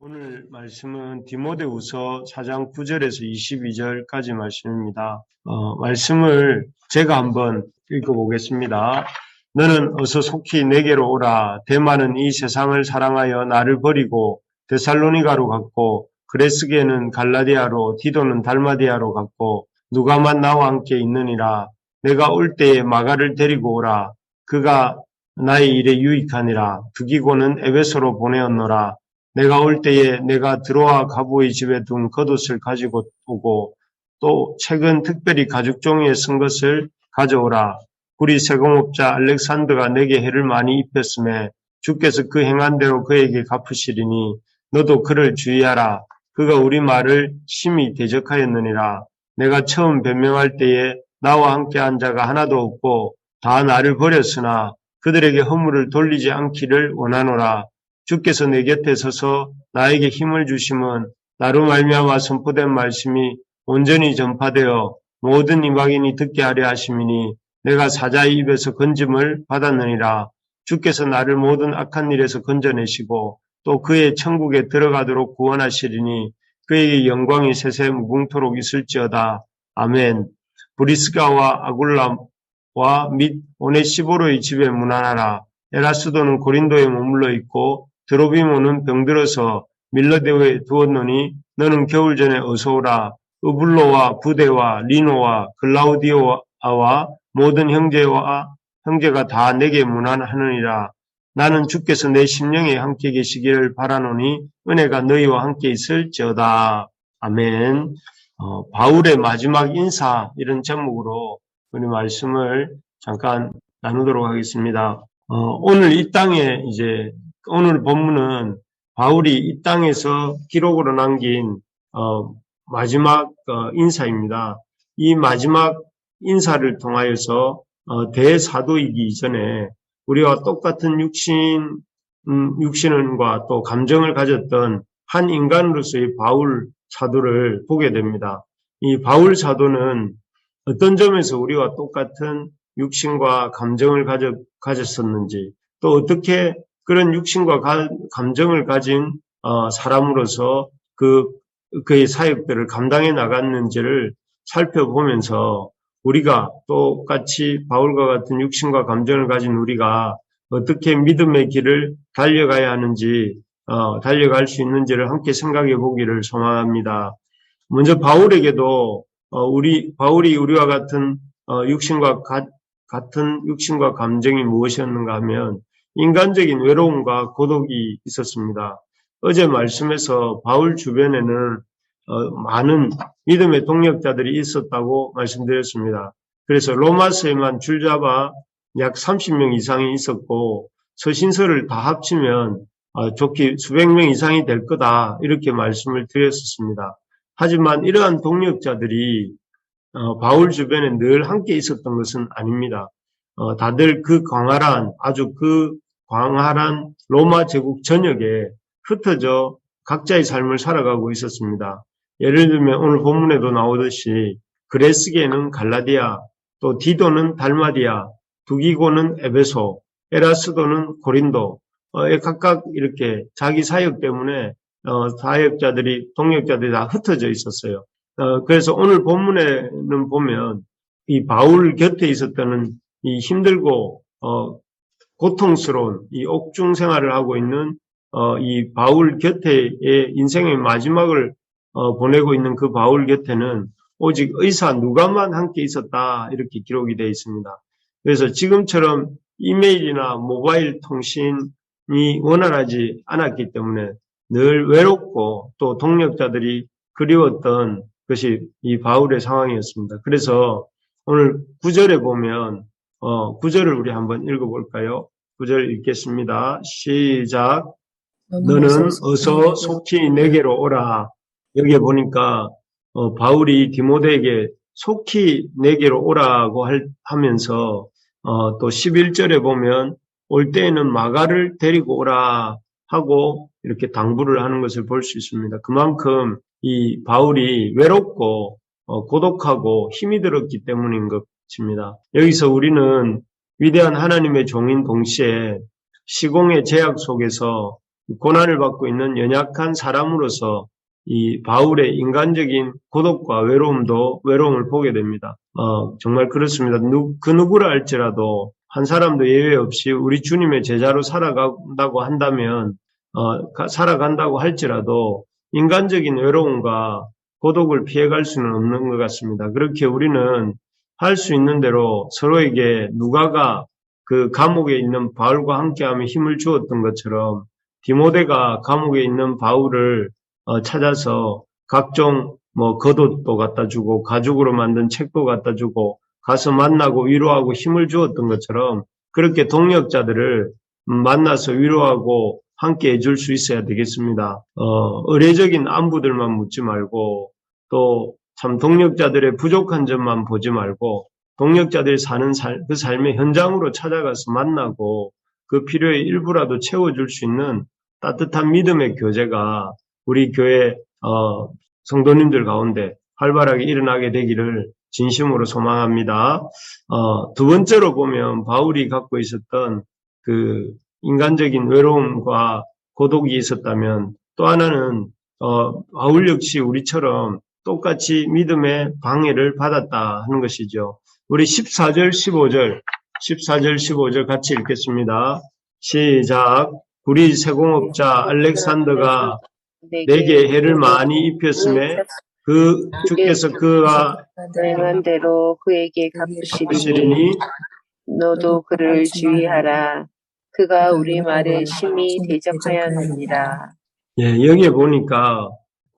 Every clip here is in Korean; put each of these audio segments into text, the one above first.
오늘 말씀은 디모데후서 4장 9절에서 22절까지 말씀입니다. 어, 말씀을 제가 한번 읽어보겠습니다. 너는 어서 속히 내게로 오라. 대만은 이 세상을 사랑하여 나를 버리고 데살로니가로 갔고 그레스게는 갈라디아로 디도는 달마디아로 갔고 누가만 나와 함께 있느니라. 내가 올 때에 마가를 데리고 오라. 그가 나의 일에 유익하니라. 두기고는 에베소로 보내었노라. 내가 올 때에 내가 들어와 가부의 집에 둔 겉옷을 가지고 오고 또 최근 특별히 가죽 종이에 쓴 것을 가져오라. 우리 세공업자 알렉산더가 내게 해를 많이 입혔음에 주께서 그 행한 대로 그에게 갚으시리니 너도 그를 주의하라. 그가 우리 말을 심히 대적하였느니라. 내가 처음 변명할 때에 나와 함께 한 자가 하나도 없고 다 나를 버렸으나 그들에게 허물을 돌리지 않기를 원하노라. 주께서 내 곁에 서서 나에게 힘을 주심은 나로 말미암아 선포된 말씀이 온전히 전파되어 모든 이방인이 듣게 하려 하심이니 내가 사자의 입에서 건짐을 받았느니라. 주께서 나를 모든 악한 일에서 건져내시고 또 그의 천국에 들어가도록 구원하시리니 그에게 영광이 세세 무궁토록 있을지어다. 아멘. 브리스가와 아굴라와 및 오네시보로의 집에 문안하라. 에라스도는 고린도에 머물러 있고 드로비모는 병들어서 밀러대에 두었노니 너는 겨울 전에 어서 오라. 으블로와 부대와 리노와 글라우디오아와 모든 형제와 형제가 다 내게 문안하느니라. 나는 주께서 내 심령에 함께 계시기를 바라노니 은혜가 너희와 함께 있을지어다. 아멘. 어, 바울의 마지막 인사 이런 제목으로 우리 말씀을 잠깐 나누도록 하겠습니다. 어, 오늘 이 땅에 이제 오늘 본문은 바울이 이 땅에서 기록으로 남긴 어, 마지막 어, 인사입니다. 이 마지막 인사를 통하여서 어, 대사도이기 이전에 우리와 똑같은 육신, 음, 육신과 또 감정을 가졌던 한 인간으로서의 바울 사도를 보게 됩니다. 이 바울 사도는 어떤 점에서 우리와 똑같은 육신과 감정을 가졌, 가졌었는지 또 어떻게 그런 육신과 가, 감정을 가진 어, 사람으로서 그 그의 사역들을 감당해 나갔는지를 살펴보면서 우리가 똑같이 바울과 같은 육신과 감정을 가진 우리가 어떻게 믿음의 길을 달려가야 하는지 어, 달려갈 수 있는지를 함께 생각해 보기를 소망합니다. 먼저 바울에게도 어, 우리 바울이 우리와 같은 어, 육신과 가, 같은 육신과 감정이 무엇이었는가 하면 인간적인 외로움과 고독이 있었습니다. 어제 말씀에서 바울 주변에는 어, 많은 믿음의 동력자들이 있었다고 말씀드렸습니다. 그래서 로마서에만 줄잡아 약 30명 이상이 있었고 서신서를 다 합치면 어, 좋게 수백 명 이상이 될 거다 이렇게 말씀을 드렸었습니다. 하지만 이러한 동력자들이 어, 바울 주변에 늘 함께 있었던 것은 아닙니다. 다들 그 광활한 아주 그 광활한 로마 제국 전역에 흩어져 각자의 삶을 살아가고 있었습니다. 예를 들면 오늘 본문에도 나오듯이 그레스게는 갈라디아, 또 디도는 달마디아, 두기고는 에베소, 에라스도는 고린도, 어, 각각 이렇게 자기 사역 때문에 어, 사역자들이 동역자들이 다 흩어져 있었어요. 어, 그래서 오늘 본문에는 보면 이 바울 곁에 있었던 이 힘들고 어, 고통스러운 이 옥중 생활을 하고 있는 어, 이 바울 곁에의 인생의 마지막을 어, 보내고 있는 그 바울 곁에는 오직 의사 누가만 함께 있었다 이렇게 기록이 되어 있습니다. 그래서 지금처럼 이메일이나 모바일 통신이 원활하지 않았기 때문에 늘 외롭고 또 동력자들이 그리웠던 것이 이 바울의 상황이었습니다. 그래서 오늘 구절에 보면 어, 구절을 우리 한번 읽어볼까요? 구절 읽겠습니다. 시작. 너는 어서 속히 내게로 오라. 여기에 보니까 어, 바울이 디모데에게 속히 내게로 오라고 할, 하면서 어, 또 11절에 보면 올 때에는 마가를 데리고 오라 하고 이렇게 당부를 하는 것을 볼 수 있습니다. 그만큼 이 바울이 외롭고 어, 고독하고 힘이 들었기 때문인 것입니다. 여기서 우리는 위대한 하나님의 종인 동시에 시공의 제약 속에서 고난을 받고 있는 연약한 사람으로서 이 바울의 인간적인 고독과 외로움도 외로움을 보게 됩니다. 어, 정말 그렇습니다. 누, 그 누구라 할지라도 한 사람도 예외 없이 우리 주님의 제자로 살아간다고 한다면 어, 가- 살아간다고 할지라도 인간적인 외로움과 고독을 피해갈 수는 없는 것 같습니다. 그렇게 우리는 할 수 있는 대로 서로에게 누가가 그 감옥에 있는 바울과 함께하며 힘을 주었던 것처럼 디모데가 감옥에 있는 바울을 어, 찾아서 각종 뭐 겉옷도 갖다 주고 가죽으로 만든 책도 갖다 주고 가서 만나고 위로하고 힘을 주었던 것처럼 그렇게 동력자들을 음, 만나서 위로하고 함께 해줄 수 있어야 되겠습니다. 어, 의례적인 안부들만 묻지 말고 또 참 동력자들의 부족한 점만 보지 말고 동력자들이 사는 살, 그 삶의 현장으로 찾아가서 만나고 그 필요의 일부라도 채워줄 수 있는 따뜻한 믿음의 교제가 우리 교회 어, 성도님들 가운데 활발하게 일어나게 되기를 진심으로 소망합니다. 어, 두 번째로 보면 바울이 갖고 있었던 그 인간적인 외로움과 고독이 있었다면 또 하나는 어, 바울 역시 우리처럼 똑같이 믿음의 방해를 받았다 하는 것이죠. 우리 14절, 15절, 14절, 15절 같이 읽겠습니다. 시작. 우리 세공업자 알렉산더가 내게 해를 많이 입혔음에 그 주께서 그가 행한 대로 그에게 갚으시리니 너도 그를 주의하라. 그가 우리 말에 심히 대적하였느니라. 예, 여기에 보니까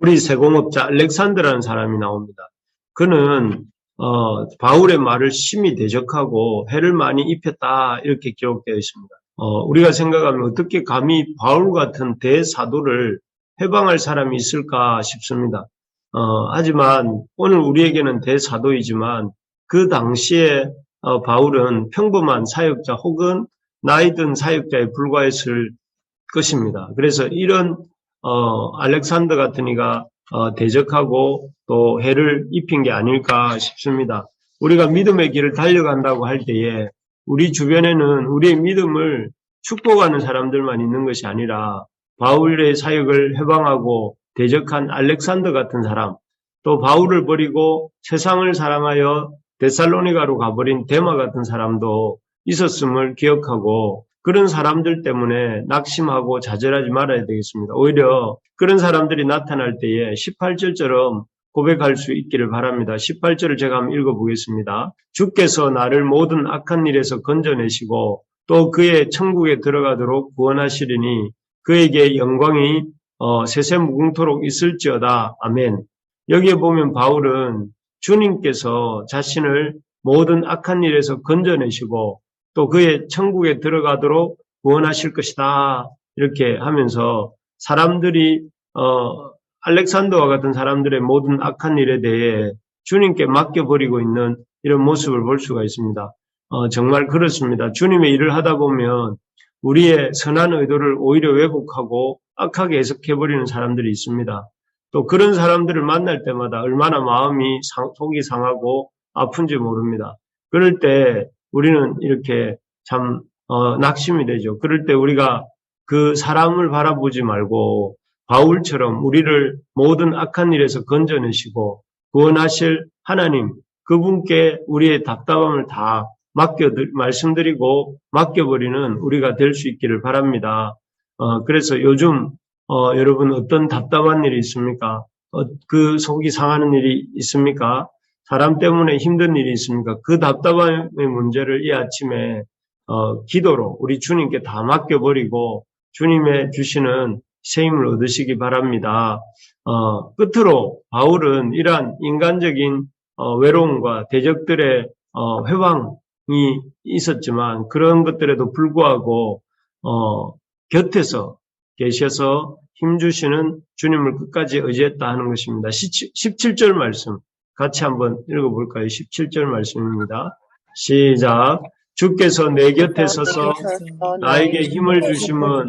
우리 세공업자 알렉산더라는 사람이 나옵니다. 그는 어, 바울의 말을 심히 대적하고 해를 많이 입혔다 이렇게 기록되어 있습니다. 어, 우리가 생각하면 어떻게 감히 바울 같은 대사도를 해방할 사람이 있을까 싶습니다. 어, 하지만 오늘 우리에게는 대사도이지만 그 당시에 어, 바울은 평범한 사역자 혹은 나이 든 사역자에 불과했을 것입니다. 그래서 이런 어, 알렉산더 같은 이가 어, 대적하고 또 해를 입힌 게 아닐까 싶습니다. 우리가 믿음의 길을 달려간다고 할 때에 우리 주변에는 우리의 믿음을 축복하는 사람들만 있는 것이 아니라 바울의 사역을 해방하고 대적한 알렉산더 같은 사람, 또 바울을 버리고 세상을 사랑하여 데살로니가로 가버린 데마 같은 사람도 있었음을 기억하고 그런 사람들 때문에 낙심하고 좌절하지 말아야 되겠습니다. 오히려 그런 사람들이 나타날 때에 18절처럼 고백할 수 있기를 바랍니다. 18절을 제가 한번 읽어보겠습니다. 주께서 나를 모든 악한 일에서 건져내시고 또 그의 천국에 들어가도록 구원하시리니 그에게 영광이 어, 세세무궁토록 있을지어다. 아멘. 여기에 보면 바울은 주님께서 자신을 모든 악한 일에서 건져내시고 또 그의 천국에 들어가도록 구원하실 것이다. 이렇게 하면서 사람들이 어, 알렉산더와 같은 사람들의 모든 악한 일에 대해 주님께 맡겨버리고 있는 이런 모습을 볼 수가 있습니다. 어, 정말 그렇습니다. 주님의 일을 하다 보면 우리의 선한 의도를 오히려 왜곡하고 악하게 해석해버리는 사람들이 있습니다. 또 그런 사람들을 만날 때마다 얼마나 마음이 상- 속이 상하고 아픈지 모릅니다. 그럴 때 우리는 이렇게 참 어, 낙심이 되죠. 그럴 때 우리가 그 사람을 바라보지 말고 바울처럼 우리를 모든 악한 일에서 건져내시고 구원하실 하나님 그분께 우리의 답답함을 다 맡겨 말씀드리고 맡겨버리는 우리가 될 수 있기를 바랍니다. 어, 그래서 요즘 어, 여러분 어떤 답답한 일이 있습니까? 어, 그 속이 상하는 일이 있습니까? 사람 때문에 힘든 일이 있습니까? 그 답답함의 문제를 이 아침에 어, 기도로 우리 주님께 다 맡겨버리고 주님의 주시는 새 힘을 얻으시기 바랍니다. 어, 끝으로 바울은 이러한 인간적인 어, 외로움과 대적들의 어, 회방이 있었지만 그런 것들에도 불구하고 어, 곁에서 계셔서 힘주시는 주님을 끝까지 의지했다 하는 것입니다. 17절 말씀 같이 한번 읽어볼까요? 17절 말씀입니다. 시작. 주께서 내 곁에 서서 나에게 힘을 주심은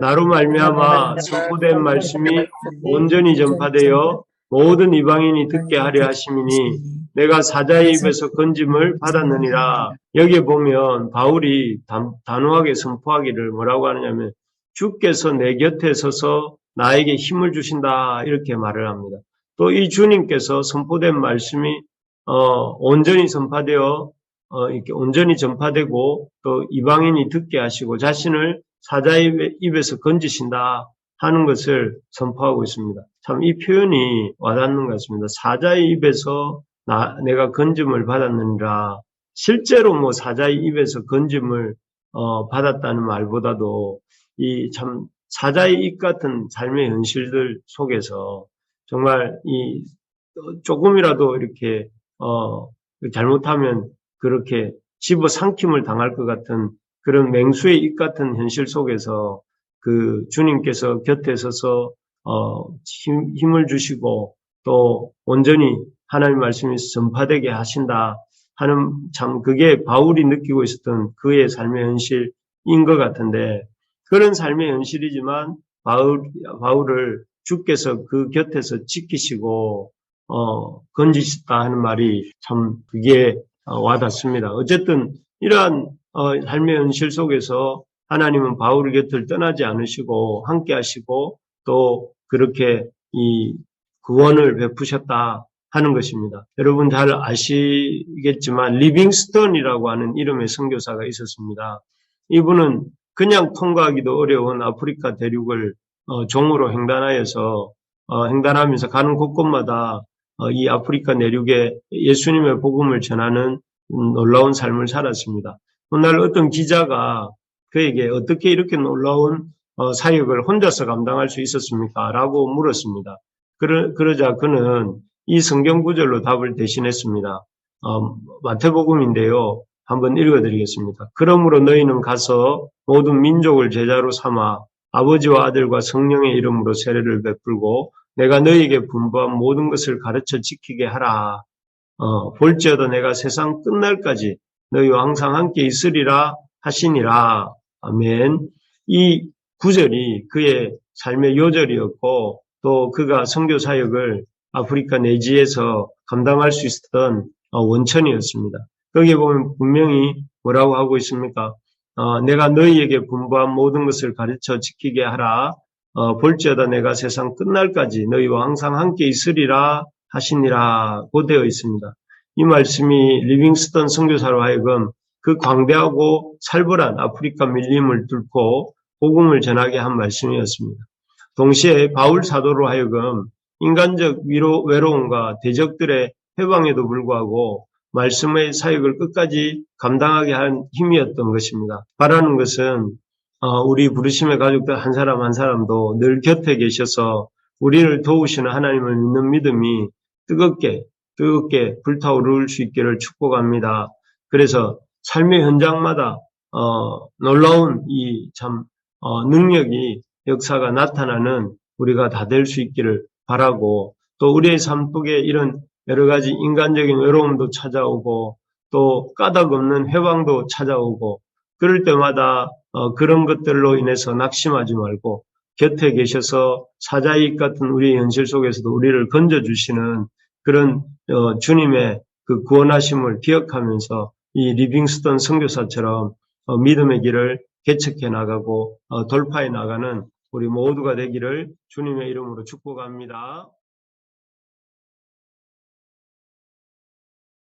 나로 말미암아 선포된 말씀이 온전히 전파되어 모든 이방인이 듣게 하려 하심이니 내가 사자의 입에서 건짐을 받았느니라. 여기에 보면 바울이 단, 단호하게 선포하기를 뭐라고 하느냐면 주께서 내 곁에 서서 나에게 힘을 주신다 이렇게 말을 합니다. 또 이 주님께서 선포된 말씀이 어, 온전히 선파되어 어, 이렇게 온전히 전파되고 또 이방인이 듣게 하시고 자신을 사자의 입에서 건지신다 하는 것을 선포하고 있습니다. 참 이 표현이 와닿는 것 같습니다. 사자의 입에서 나, 내가 건짐을 받았느니라. 실제로 뭐 사자의 입에서 건짐을 어, 받았다는 말보다도 이 참 사자의 입 같은 삶의 현실들 속에서 정말 이 어, 조금이라도 이렇게 어, 잘못하면 그렇게 집어 삼킴을 당할 것 같은 그런 맹수의 입 같은 현실 속에서 그 주님께서 곁에 서서 어, 힘, 힘을 주시고 또 온전히 하나님 말씀이 전파되게 하신다 하는 참 그게 바울이 느끼고 있었던 그의 삶의 현실인 것 같은데 그런 삶의 현실이지만 바울, 바울을 주께서 그 곁에서 지키시고 어, 건지셨다 하는 말이 참 그게 어, 와닿습니다. 어쨌든 이러한 어, 삶의 현실 속에서 하나님은 바울의 곁을 떠나지 않으시고 함께 하시고 또 그렇게 이 구원을 베푸셨다 하는 것입니다. 여러분 잘 아시겠지만 리빙스턴이라고 하는 이름의 선교사가 있었습니다. 이분은 그냥 통과하기도 어려운 아프리카 대륙을 어, 종으로 횡단하여서 어, 횡단하면서 가는 곳곳마다 어, 이 아프리카 내륙에 예수님의 복음을 전하는 음, 놀라운 삶을 살았습니다. 오늘 어떤 기자가 그에게 어떻게 이렇게 놀라운 어, 사역을 혼자서 감당할 수 있었습니까? 라고 물었습니다. 그러, 그러자 그는 이 성경 구절로 답을 대신했습니다. 어, 마태복음인데요. 한번 읽어드리겠습니다. 그러므로 너희는 가서 모든 민족을 제자로 삼아 아버지와 아들과 성령의 이름으로 세례를 베풀고 내가 너희에게 분부한 모든 것을 가르쳐 지키게 하라. 어, 볼지어다 내가 세상 끝날까지 너희와 항상 함께 있으리라 하시니라. 아멘. 이 구절이 그의 삶의 요절이었고 또 그가 선교 사역을 아프리카 내지에서 감당할 수 있었던 어, 원천이었습니다. 거기에 보면 분명히 뭐라고 하고 있습니까? 어, 내가 너희에게 분부한 모든 것을 가르쳐 지키게 하라. 어, 볼지어다 내가 세상 끝날까지 너희와 항상 함께 있으리라 하시니라 고 되어 있습니다. 이 말씀이 리빙스턴 선교사로 하여금 그 광대하고 살벌한 아프리카 밀림을 뚫고 복음을 전하게 한 말씀이었습니다. 동시에 바울 사도로 하여금 인간적 위로, 외로움과 대적들의 해방에도 불구하고 말씀의 사역을 끝까지 감당하게 한 힘이었던 것입니다. 바라는 것은 어, 우리 부르심의 가족들 한 사람 한 사람도 늘 곁에 계셔서 우리를 도우시는 하나님을 믿는 믿음이 뜨겁게 뜨겁게 불타오를 수 있기를 축복합니다. 그래서 삶의 현장마다 어, 놀라운 이참 능력이 역사가 나타나는 우리가 다 될 수 있기를 바라고 또 우리의 삶 속에 이런 여러 가지 인간적인 외로움도 찾아오고 또 까닭 없는 해방도 찾아오고 그럴 때마다 어, 그런 것들로 인해서 낙심하지 말고 곁에 계셔서 사자익 같은 우리의 현실 속에서도 우리를 건져주시는 그런 어, 주님의 그 구원하심을 기억하면서 이 리빙스턴 선교사처럼 어, 믿음의 길을 개척해 나가고 어, 돌파해 나가는 우리 모두가 되기를 주님의 이름으로 축복합니다.